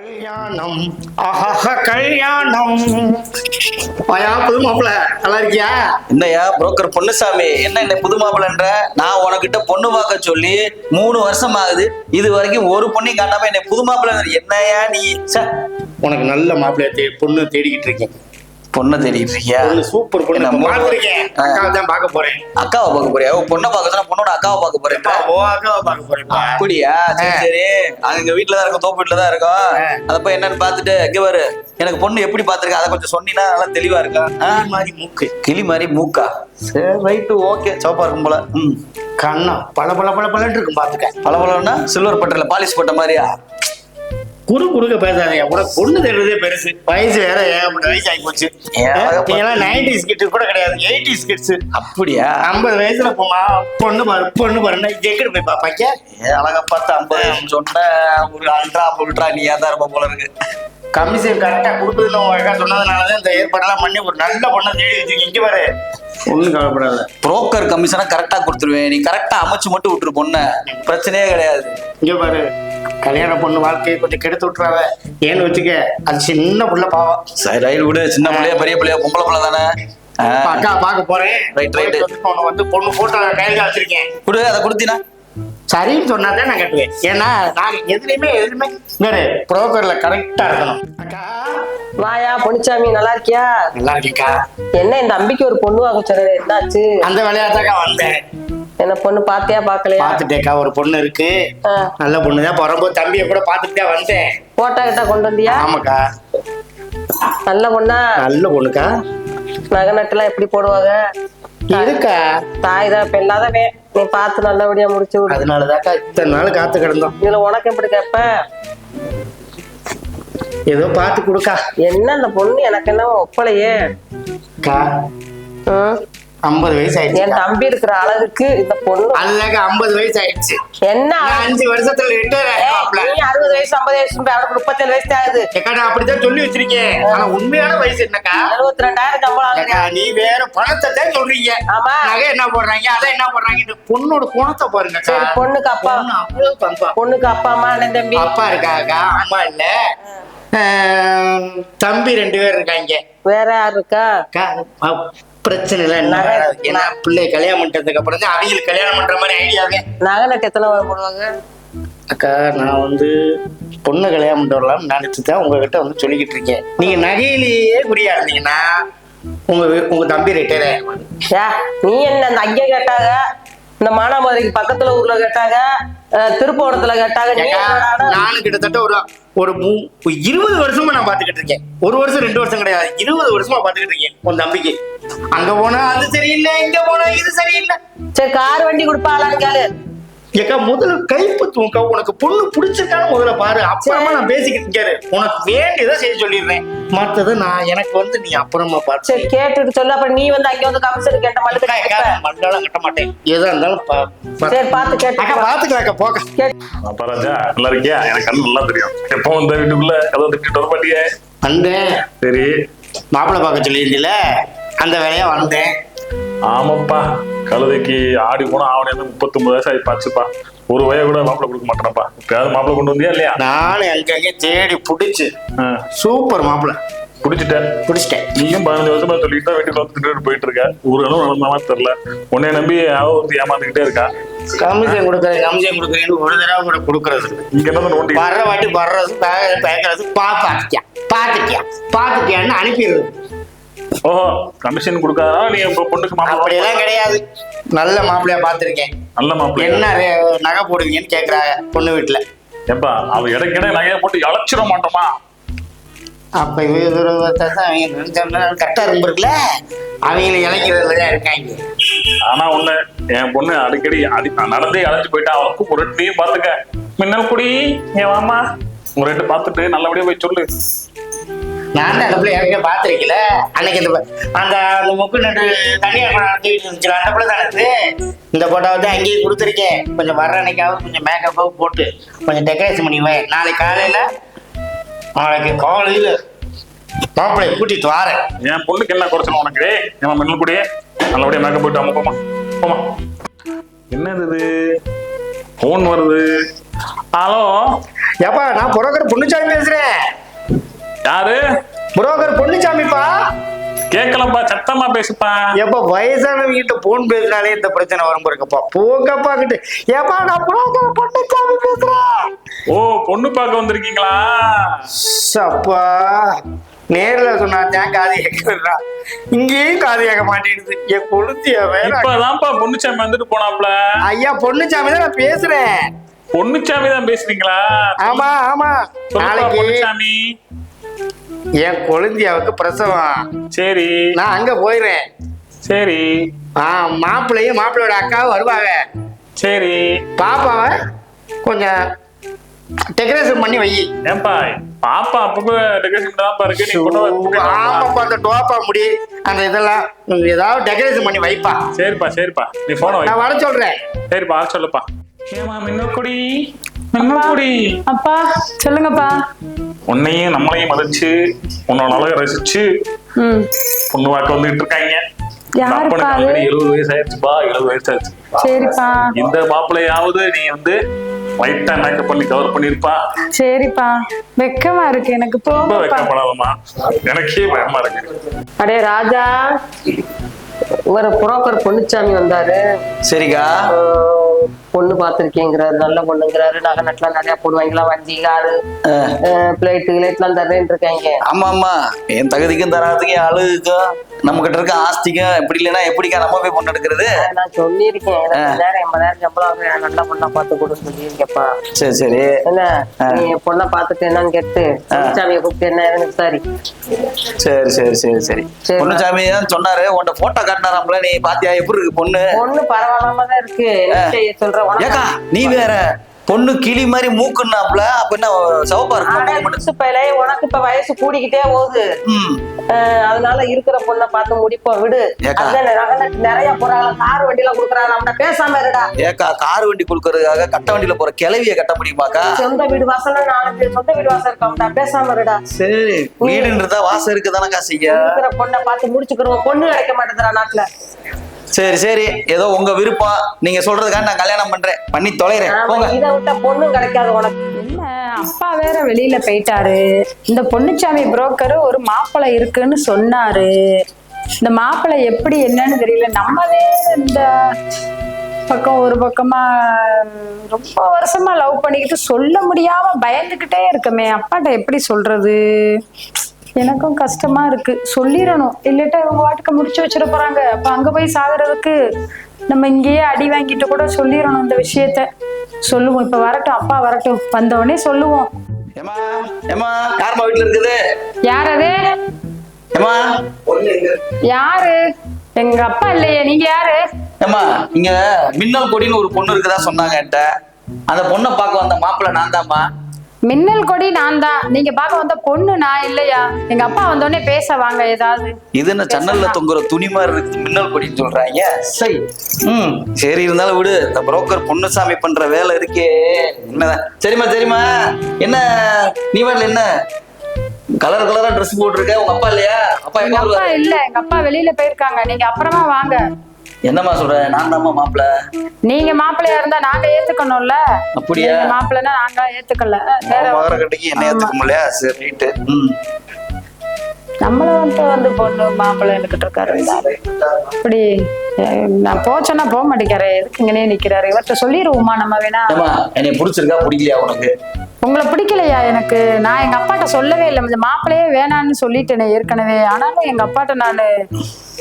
கல்யாணம். ஆஹா கல்யாணம். வாயா புது மாப்பிள்ள நல்லா இருக்கியா? என்னய்யா புரோக்கர் பொன்னுசாமி என்ன என்ன புது மாப்பிள்ளன்ற நான் உனக்கிட்ட பொண்ணு பார்க்க சொல்லி மூணு வருஷம் ஆகுது இது வரைக்கும் ஒரு பொண்ணையும் காட்டாம என்னை புது மாப்பிள்ளை என்னய்யா நீ? உனக்கு நல்ல மாப்பிள்ளைய பொண்ணு தேடிக்கிட்டு இருக்கேன். பொண்ணை தேடிட்டு இருக்கியா? சூப்பர் பொண்ணு. பார்த்திருக்கேன். அக்காவை தான் பார்க்க போறேன். அக்காவை பார்க்க போறியா? பொண்ணை பார்க்க பொண்ணோட அக்காவை பார்க்க போறேன் ஓ அக்காவை பார்க்க போறேன் அப்படியா? சரி. சரி. அது எங்க வீட்டுல தான் இருக்கும் தோப்பு வீட்டுல தான் இருக்கும். அத போய் என்னன்னு பாத்துட்டு இங்க பாரு. எனக்கு பொண்ணு எப்படி பாத்துருக்க அதை கொஞ்சம் சொன்னீங்கன்னா நல்லா தெளிவா இருக்கும்? மாதிரி மூக்கு. கிளி மாதிரி மூக்கா? சரி ரைட்டு ஓகே. சோப்பா இருக்கும் போல. ம். கண்ணா பல பல பல பலன்னு இருக்கும் பாத்துக்க பளபளன்னா சில்வர் பட்டர்ல பாலிஷ் போட்ட மாதிரியா? குறு குறுக்க பேசாதீங்க. உனக்கு பொண்ணு தேடுறதே பெருசு. வயசு வேற ஏகப்பட்ட வயசு ஆகி போச்சு ஏன் அழகா நீ எல்லாம் நைன்டிஸ் கிட்டு கூட கிடையாது. எயிட்டிஸ் கிட்ஸ் அப்படியா? ஐம்பது வயசுல போமா பொண்ணு பாரு பொண்ணு பாருன்னா எங்கிட்டு போய் பாப்பாக்க அழகா பார்த்து ஐம்பது சொன்ன ஒரு அல்ட்ரா புல்ட்ரா நீ தான் இருப்ப போல இருக்கு? கமிஷன் கரெக்டா கொடுக்குதுன்னு உங்க அக்கா சொன்னதுனாலதான் இந்த ஏற்பாடெல்லாம் பண்ணி ஒரு நல்ல பொண்ணை தேடி வச்சிருக்கீங்க. இங்க பாரு. ஒண்ணும் கவலைப்படாத. புரோக்கர் கமிஷனை கரெக்டா கொடுத்துருவேன். நீ கரெக்டா அமைச்சு மட்டும் விட்டுரு பொண்ண. பிரச்சனையே கிடையாது. இங்க பாரு. கல்யாண பொண்ணு வாழ்க்கையை கொஞ்சம் கெடுத்து விட்டுறாத. ஏன்னு வச்சுக்க அது சின்ன புள்ள பாவம். சரி ரைட் விடு. சின்ன பிள்ளையா பெரிய பிள்ளையா பொம்பளை பிள்ளை தானே? அக்கா பார்க்க போறேன். Right, right. போயிட்டு வந்து பொண்ணு போட்டோ கையில வச்சிருக்கேன். குடு அதை கொடுத்தீனா? சரின்னு சொன்னாதான் நான் கட்டுவேன். ஏன்னா நான் எதுலையுமே எதுலையுமே வேறு புரோக்கர்ல கரெக்டா இருக்கணும். அக்கா. வாயா பொன்னிச்சாமி நல்லா இருக்கியா? நல்லா இருக்கேக்கா என்ன இந்த அம்பிக்கு ஒரு பொண்ணு வாங்க சொன்னது என்னாச்சு? அந்த வேலையாதாக்கா வந்தேன். என்ன பொண்ணு பாத்தியா பாக்கலையா பார்த்துட்டேக்கா ஒரு பொண்ணு இருக்கு. நல்ல பொண்ணு தான் தம்பியை கூட பார்த்துட்டு தான் வந்தேன். போட்டோ கிட்ட கொண்டு வந்தியா? ஆமாக்கா. நல்ல பொண்ணா? நல்ல பொண்ணுக்கா. நகை நட்டுலாம் எப்படி போடுவாங்க? இருக்கா. தாய் தான் பெண்ணாதவே நீ பார்த்து நல்லபடியா முடிச்சு விடு. அதனாலதாக்கா இத்தனை நாள் காத்து கிடந்தோம். இதுல உனக்கு எப்படி கேப்ப? ஏதோ பார்த்து கொடுக்கா. என்ன அந்த பொண்ணு? எனக்கு என்ன ஒப்பலையே. அக்கா. ஐம்பது வயசு ஆயிடுச்சு என் தம்பி இருக்கிற அழகுக்கு இந்த பொண்ணு அதுதாக்கா ஐம்பது வயசு ஆயிடுச்சு என்ன அஞ்சு வருஷத்துல ரிட்டையர் ஆயிடுவாப்ல நீ அறுபது வயசு ஐம்பது வயசு அவனுக்கு முப்பத்தேழு வயசு ஆகுது. ஏக்கா நான் அப்படித்தான் சொல்லி வச்சிருக்கேன். ஆனா உண்மையான வயசு என்னக்கா? எழுபத்தி ரெண்டாயிரம் சம்பளம் நீ வேற பணத்தை தான் சொல்றீங்க. ஆமா. நகை என்ன போடுறாங்க அதான் என்ன போடுறாங்க? பொண்ணோட குணத்தை பாருங்க சரி பொண்ணுக்கு அப்பா. அவ்வளவு பண்பா. பொண்ணுக்கு அப்பா அம்மா அண்ணன் தம்பி. அப்பா இருக்காக்கா அம்மா இல்ல. தம்பி ரெண்டு பேர் இருக்காங்க. வேற யாரு இருக்கா? பிரச்சனை இல்லை. என்ன நகை-. ஏன்னா பிள்ளை கல்யாணம் பண்றதுக்கு அப்புறம் தான் அவங்களுக்கு கல்யாணம் பண்ற மாதிரி ஐடியாவே நகை நட்டு எத்தனை வரை போடுவாங்க? அக்கா நான் வந்து பொண்ணு கல்யாணம் பண்ணிட்டு வரலாம்னு நினைச்சு தான் உங்ககிட்ட வந்து சொல்லிக்கிட்டு இருக்கேன். நீங்க நகையிலேயே குறியா இருந்தீங்கன்னா உங்க உங்க தம்பி ரிட்டையர் ஆயிடுவாங்க நீ என்ன அந்த ஐயா கேட்டாங்க? இந்த மானாமதுரைக்கு பக்கத்துல ஊர்ல கேட்டாங்க திருப்போணத்துல கேட்டாங்க நானும் கிட்டத்தட்ட ஒரு ஒரு இருபது வருஷமா நான் பாத்துக்கிட்டு இருக்கேன். ஒரு வருஷம் ரெண்டு வருஷம் கிடையாது. இருபது வருஷமா பாத்துக்கிட்டு இருக்கேன் உன் தம்பிக்கு. அங்க போனா அது சரியில்லை இங்க போனா இது சரியில்லை. சரி கார் வண்டி கொடுப்பாளான்னு கேளு. ஏக்கா முதல்ல கைப்பற்றுவோம்க்கா உனக்கு பொண்ணு பிடிச்சிருக்கான்னு முதல்ல பாரு. அப்புறமா நான் பேசிக்கிட்டு இருக்காரு உனக்கு வேண்டியதை செய்ய சொல்லிடுறேன். மத்தது நான் எனக்கு வந்து நீ அப்புறமா பார்த்து சரி கேட்டுட்டு சொல்லு. அப்புறம் நீ வந்து அங்க வந்து கமிஷன் கேட்ட மாதிரி மண்டலம் கட்ட மாட்டேன். எதா இருந்தாலும் சரி பார்த்து அக்கா கேட்டு பாத்துக்கலாக்கா கேட்டு. அப்பா ராஜா நல்லா இருக்கியா? எனக்கு கண்ணு நல்லா தெரியும். எப்போ வந்த வீட்டுக்குள்ள? கதை திட்டிட்டு வர மாட்டியே வந்தேன். சரி. மாப்பிள்ளை பார்க்க சொல்லியிருந்தீல அந்த வேலையா வந்தேன். ஆமாப்பா கழுதைக்கு ஆடி போனா ஆவணி முப்பத்தொன்பது வயசு ஆகி பாச்சுப்பா. ஒரு வய கூட மாப்பிள்ளை கொடுக்க மாட்டேனப்பா. இப்பயாவது மாப்பிள்ளை கொண்டு வந்தியா இல்லையா? நானும் அங்கங்க தேடி பிடிச்சு சூப்பர் மாப்பிள்ளை பிடிச்சிட்டேன். பிடிச்சிட்டேன். நீயும் பதினஞ்சு வருஷமா சொல்லிட்டு வீட்டுக்கு வந்து திட்டு போயிட்டு இருக்க. ஒரு அளவு நடந்த மாதிரி தெரியல. உன்னை நம்பி அவ ஒருத்தி ஏமாந்துக்கிட்டே இருக்கா? கமிஷன் கொடுக்குறேன் கமிஷன் கொடுக்குறேன்னு ஒரு தடவை கூட கொடுக்கறது. இங்க என்ன நோண்டி வர்ற வாட்டி வர்றது பே- பேசுறது பா பாத்துட்டியா பாத்துட்டியா பாத்துட்டியான்னு அனுப்பிடுறது. ஓஹோ கமிஷன் கொடுக்காதா? நீ இப்ப பொண்ணுக்கு மாப்பிள்ளை அப்படியெல்லாம் கிடையாது. நல்ல மாப்பிள்ளையா பார்த்திருக்கேன். நல்ல மாப்பிள்ளை என்ன ரே- நகை போடுவீங்கன்னு கேக்குறாங்க பொண்ணு வீட்டுல ஏப்பா அவ இடைக்கிட நகையை போட்டு இழைச்சிட மாட்டோமா? அப்ப இவங்க கரெக்டா இருந்திருக்குல்ல அவங்கள இழைக்கிறதுல தான் இருக்காங்க. ஆனா ஒண்ணு என் பொண்ணு அடிக்கடி அடி நடந்தே அழைச்சு போயிட்டா அவளுக்கு ஒரு ரெட்டையும் பாத்துக்க மின்னல் குடி என் வாமா ரெட்டு பார்த்துட்டு நல்லபடியா போய் சொல்லு. நான் தான் அந்த பிள்ளை ஏற்கனவே பார்த்துருக்கல. அன்னைக்கு இந்த அந்த அந்த முக்கு நட்டு தனியார் நடத்திட்டு இருந்துச்சு அந்த பிள்ளை தானே இது இந்த போட்டோ வந்து அங்கேயே கொடுத்துருக்கேன். கொஞ்சம் வர்ற அன்னைக்காவது கொஞ்சம் மேக்கப்பாக போட்டு கொஞ்சம் டெக்கரேஷன் பண்ணி வை. நாளைக்கு காலையில நாளைக்கு காலையில மாப்பிள்ளைய கூட்டிட்டு வாரேன். என் பொண்ணுக்கு என்ன குறைச்சல் உனக்கு? என் மின்னல் குடி நல்லபடியா மேக்கப் போயிட்டு அம்மா போமா போமா என்னது இது? ஃபோன் வருது. ஹலோ ஏப்பா நான் புரோக்கர் பொன்னுச்சாமி பேசுறேன். யாரு? புரோக்கர் பொன்னுச்சாமிப்பா. கேட்கலப்பா சத்தமா பேசுப்பா. எப்ப வயசானவங்க கிட்ட போன் பேசினாலே இந்த பிரச்சனை வரும் பாருங்கப்பா. போங்கப்பா கிட்ட. ஏப்பா நான் புரோக்கர் பொன்னுச்சாமி பேசுறேன். ஓ பொண்ணு பார்க்க வந்திருக்கீங்களா? அப்பா நேர்ல சொன்னாத்தான் காது கேட்கறா இங்கேயும் காது கேட்க மாட்டேங்குது. என் கொளுத்திய வேற. இப்பதான்ப்பா பொண்ணுச்சாமி வந்துட்டு போனாப்ல. ஐயா பொன்னுச்சாமி தான் நான் பேசுறேன். பொண்ணுச்சாமி தான் பேசுறீங்களா? ஆமா ஆமா. நாளைக்கு பொண்ணுச்சாமி என் கொழுந்தியாவுக்கு பிரசவம். சரி. நான் அங்க போயிடுறேன் சரி. ஆ மாப்பிள்ளையும் மாப்பிள்ளையோட அக்காவும் வருவாங்க. சரி. பாப்பாவை கொஞ்சம் டெக்கரேஷன் பண்ணி வை. ஏன்பா பாப்பா அப்பப்ப டெக்கரேஷன் தான் இருக்கு நீ கொண்டு வந்து. ஆமாப்பா அந்த டோப்பா முடி அந்த இதெல்லாம் ஏதாவது டெக்கரேஷன் பண்ணி வைப்பா. சரிப்பா சரிப்பா. நீ போன வை. நான் வர சொல்றேன். சரிப்பா ஆள் சொல்லுப்பா. ஏமா மின்னக்குடி? மின்னக்குடி? அப்பா சொல்லுங்கப்பா. உன்னையும் நம்மளையும் மதிச்சு உன்னோட அழகை ரசிச்சு ம். பொண்ணு வாக்க வந்துட்டு இருக்காங்க எழுபது வயசு ஆயிடுச்சுப்பா எழுபது வயசு ஆயிடுச்சு. சரிப்பா. இந்த மாப்பிள்ளையாவது நீ வந்து லைட்டா மேக்கப் பண்ணி கவர் பண்ணிருப்பா சரிப்பா. வெக்கமா இருக்கு எனக்கு ரொம்ப போங்கப்பா வெக்கப்படாதம்மா. எனக்கே பயமா இருக்கு. அடே ராஜா ஒரு புரோக்கர் பொன்னுச்சாமி வந்தாரு. சரிக்கா. பொண்ணு பார்த்துருக்கேங்கிறாரு நல்ல பொண்ணுங்கிறாரு. நகை நட்டுலாம் நிறைய போடுவாங்களா வண்டி காரு பிளேட்டு கிளேட்லாம் தர்றேன்னு இருக்காங்க. ஆமா ஆமா. என் தகுதிக்கும் தராதுக்கும் அழகுக்கும் நம்ம கிட்ட இருக்க ஆஸ்திக்கும் எப்படி இல்லைன்னா எப்படிக்கா நம்ம போய் பொண்ணு எடுக்கிறது? நான் சொல்லியிருக்கேன். நேரம் எண்பதாயிரம் சம்பளம் நல்ல பொண்ணா பார்த்து கொடுன்னு சொல்லியிருக்கப்பா சரி சரி. என்ன? நீ பொண்ணை பார்த்துட்டு என்னன்னு கேட்டு பொன்னுச்சாமியை கூப்பிட்டு என்ன ஏதுன்னு சரி சரி சரி சரி. சரி. பொண்ணுச்சாமி தான் சொன்னாரு? உன்ட போட்டோ காட்டினாராம்ல நீ பாத்தியா? எப்படி இருக்கு பொண்ணு? பொண்ணு பரவாயில்லாம தான் இருக்கு. சொல்ற? ஏக்கா நீ வேற பொண்ணு கிளி மாதிரி மூக்குன்னாப்ல அப்ப என்ன சிவப்பா பயலே, உனக்கு இப்ப வயசு கூடிக்கிட்டே போகுது. அதனால இருக்கிற பொண்ணை பார்த்து முடிப்போம் விடு. நிறைய போறாங்க கார் வண்டியில குடுக்குறாங்க அவன பேசாம இருடா. ஏக்கா கார் வண்டி கொடுக்கறதுக்காக கட்ட வண்டியில போற கிளவிய கட்ட முடியுமாக்கா? சொந்த வீடு வாசல்ல நாலஞ்சு சொந்த வீடு வாசல் இருக்கா பேசாம இருடா. சரி வீடுன்றதா வாசம் இருக்குதானக்கா செய்ய? இருக்கிற பொண்ணை பார்த்து முடிச்சுக்கிறோம் பொண்ணு கிடைக்க மாட்டேங்கிறா நாட்டுல. சரி சரி. ஏதோ உங்க விருப்பம் நீங்க சொல்றதுக்காக நான் கல்யாணம் பண்றேன். பண்ணி தொலைறேன். போங்க. இதை விட்டா பொண்ணும் கிடைக்காது உனக்கு. என்ன? அப்பா வேற வெளியில போயிட்டாரு. இந்த பொன்னுச்சாமி புரோக்கர் ஒரு மாப்பிள்ளை இருக்குன்னு சொன்னாரு. இந்த மாப்பிள்ளை எப்படி என்னன்னு தெரியல. நம்ம வேற இந்த பக்கம் ஒரு பக்கமா ரொம்ப வருஷமா லவ் பண்ணிக்கிட்டு சொல்ல முடியாம பயந்துகிட்டே இருக்கமே. அப்பாட்ட எப்படி சொல்றது? எனக்கும் கஷ்டமா இருக்கு. சொல்லிடணும். இல்லட்டா இவங்க வாட்டுக்கு முடிச்சு வச்சிட போறாங்க. அப்ப அங்க போய் சாகுறதுக்கு நம்ம இங்கேயே அடி வாங்கிட்டு கூட சொல்லிடணும் இந்த விஷயத்த. சொல்லுவோம். இப்ப வரட்டும். அப்பா வரட்டும். வந்த உடனே சொல்லுவோம் இருக்குது? யார் அது? ஏமா யாரு? எங்க அப்பா இல்லையே. நீங்க யாரு? ஏமா இங்க மின்னல் கொடின்னு ஒரு பொண்ணு இருக்குதா சொன்னாங்க அந்த பொண்ணை பார்க்க வந்த மாப்பிள்ளை நான் தாம்மா மின்னல் கொடி நான் தான் நீங்க பார்க்க வந்த பொண்ணு நான் இல்லையா? எங்க அப்பா வந்த உடனே பேச வாங்க ஏதாவது. இது என்ன ஜன்னல்ல தொங்குற துணி மாதிரி இருக்கு மின்னல் கொடின்னு சொல்றாங்க. சரி. ம் சரி இருந்தாலும் விடு. இந்த புரோக்கர் பொன்னுசாமி பண்ற வேலை இருக்கே. என்னதான் சரிம்மா சரிம்மா. என்ன? நீ வரல என்ன? கலர் கலரா ட்ரெஸ் போட்டிருக்க? உங்க அப்பா இல்லையா? அப்பா எங்க அப்பா இல்ல எங்க அப்பா வெளியில போயிருக்காங்க. நீங்க அப்புறமா வாங்க. என்னம்மா சொல்ற? நான் தாம்மா மாப்பிள்ள நீங்க மாப்பிள்ளையா இருந்தா நாங்க ஏத்துக்கணும்ல? அப்படியா? நீங்க மாப்பிள்ளைன்னா நாங்க ஏத்துக்கல. வேற மகர கட்டிக்கு என்ன ஏத்துக்க முடியல சரி ரைட்டு நம்மள வந்து வந்து பொண்ணு மாப்பிள்ளை இருந்துகிட்டு இருக்காரு. அப்படி நான் போச்சேன்னா போக மாட்டேங்கிறாரு. எதுக்கு இங்கனே நிக்கிறாரு? இவர்கிட்ட சொல்லிடுவோமா நம்ம வேணா? என்னை பிடிச்சிருக்கா? பிடிக்கலையா உனக்கு? உங்களை பிடிக்கலையா எனக்கு? நான் எங்க அப்பாட்ட சொல்லவே இல்லை. இந்த மாப்பிள்ளையே வேணான்னு சொல்லிட்டேனே ஏற்கனவே. ஆனாலும் எங்க அப்பாட்ட நான்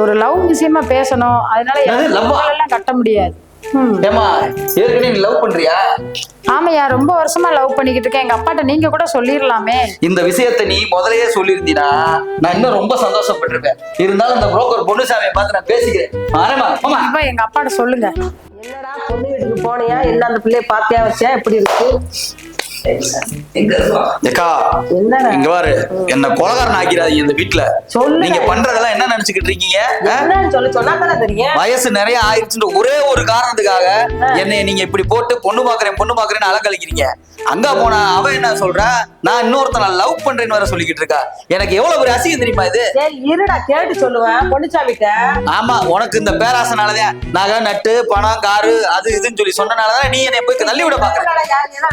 ஒரு லவ் விஷயமா பேசணும். அதனால? எல்லாம் கட்ட முடியாது. லவ் பண்றியா? ஆமாய்யா ரொம்ப வருஷமா லவ் பண்ணிக்கிட்டு இருக்கேன். எங்க அப்பாட்ட நீங்க கூட சொல்லிடலாமே இந்த விஷயத்தை நீ முதலையே சொல்லியிருந்தீனா நான் இன்னும் ரொம்ப சந்தோஷப்பட்டிருப்பேன். இருந்தாலும் இந்த புரோக்கர் பொன்னுசாமியை பார்த்து நான் பேசிக்கிறேன். ஆமா அப்பா எங்க அப்பாட்ட சொல்லுங்க. என்னடா பொண்ணு வீட்டுக்கு போனியா? என்ன அந்த பிள்ளைய பாத்தியா வச்சியா? எப்படி இருக்கு? என்னடா? இங்க பாரு என்ன கொலகாரன் ஆக்கிறாதீங்க இந்த வீட்டுல. நீங்க பண்றதெல்லாம் என்ன நினைச்சுக்கிட்டு இருக்கீங்க? வயசு நிறைய ஆயிடுச்சுன்ற ஒரே ஒரு காரணத்துக்காக என்னை நீங்க இப்படி போட்டு பொண்ணு பாக்குறேன் பொண்ணு பாக்குறேன்னு அலக்கழிக்கிறீங்க அங்க போனா அவ என்ன சொல்றா? நான் இன்னொருத்தனை லவ் பண்றேன்னு வேற சொல்லிக்கிட்டு இருக்கா. எனக்கு எவ்வளவு பெரிய அசிங்கம் தெரியுமா இது? சரி இருடா கேட்டு சொல்லுவேன் பொண்ணுச்சாமிட்ட ஆமா உனக்கு இந்த பேராசனாலதான். நகை நட்டு பணம் காரு அது இதுன்னு சொல்லி சொன்னனாலதான் நீ என்னை போய் தள்ளி விட பாக்குற.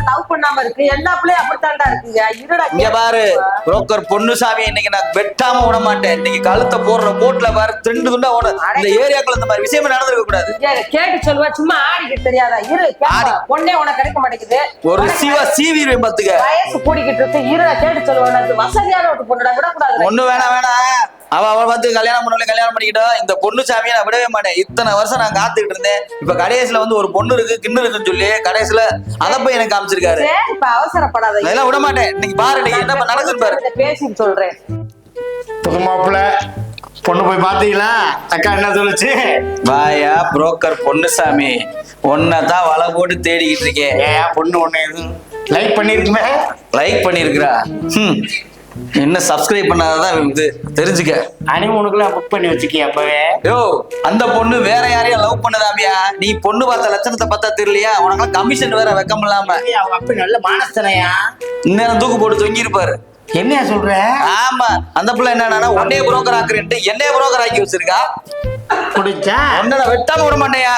லவ் பண்ணாம இருக்க? இருக்கு எல்லா பிள்ளையும் அப்படித்தான்டா இருக்குங்க. இருடா இங்க பாரு புரோக்கர் பொன்னுசாமி இன்னைக்கு நான் வெட்டாம விட மாட்டேன். இன்னைக்கு கழுத்தை போடுற கோட்ல பாரு ரெண்டு துண்டா ஓட. இந்த ஏரியாக்குள்ள இந்த மாதிரி விஷயமே நடந்திருக்க கூடாது. கேட்டு சொல்லுவா சும்மா ஆடிக்கிட்டு தெரியாதா? இரு. பொண்ணே உனக்கு கிடைக்க மாட்டேங்குது. ஒரு சீவா சீவிடுவேன் பாத்துக்க. வயசு கூடிக்கிட்டு இருக்கு. இரு கேட்டு சொல்லுவேன் வசதியான ஒரு பொண்ணுடா விடக்கூடாது ஒண்ணு வேணாம் வேணாம். அவ அவ பார்த்து கல்யாணம் பண்ணல கல்யாணம் பண்ணிக்கிட்டோம் இந்த பொண்ணு சாமியை நான் விடவே மாட்டேன். இத்தனை வருஷம் நான் காத்துக்கிட்டு இருந்தேன். இப்ப கடைசியில வந்து ஒரு பொண்ணு இருக்கு கிண்ணு இருக்குன்னு சொல்லி கடைசியில அத போய் எனக்கு காமிச்சிருக்காரு. சரி இப்ப அவசரப்படாத அதெல்லாம் விட மாட்டேன் இன்னைக்கு பாரு இன்னைக்கு என்ன நடக்குது பாரு. பேசிட்டு சொல்றேன். புது மாப்பிள்ள பொண்ணு போய் பாத்தீங்களா அக்கா என்ன சொல்லுச்சு? வாயா புரோக்கர் பொன்னுசாமி தான் வலை போட்டு தேடிக்கிட்டு இருக்கேன். ஏன் பொண்ணு ஒண்ணு எதுவும் லைக் பண்ணிருக்குமே? லைக் பண்ணிருக்கிறா. என்ன சப்ஸ்கிரைப் பண்ணாதான் இது தெரிஞ்சுக்க. அனிமூனுக்குலாம் புக் பண்ணி வச்சுக்கிய அப்பவே? யோ அந்த பொண்ணு வேற யாரையும் லவ் பண்ணதாமியா? நீ பொண்ணு பார்த்த லட்சணத்தை பார்த்தா தெரியலையா? உனக்கு கமிஷன் வேற வெக்கம் இல்லாம. அவங்க அப்படி நல்ல மானஸ்தனையா இந்நேரம் தூக்கு போட்டு தொங்கியிருப்பாரு. என்ன சொல்ற? ஆமா அந்த பிள்ளை என்னன்னா உன்னே புரோக்கர் ஆக்குறேன்ட்டு என்னைய புரோக்கர் ஆக்கி வச்சிருக்கா. குடிச்சா? என்னடா வெட்டாம விட மாட்டேயா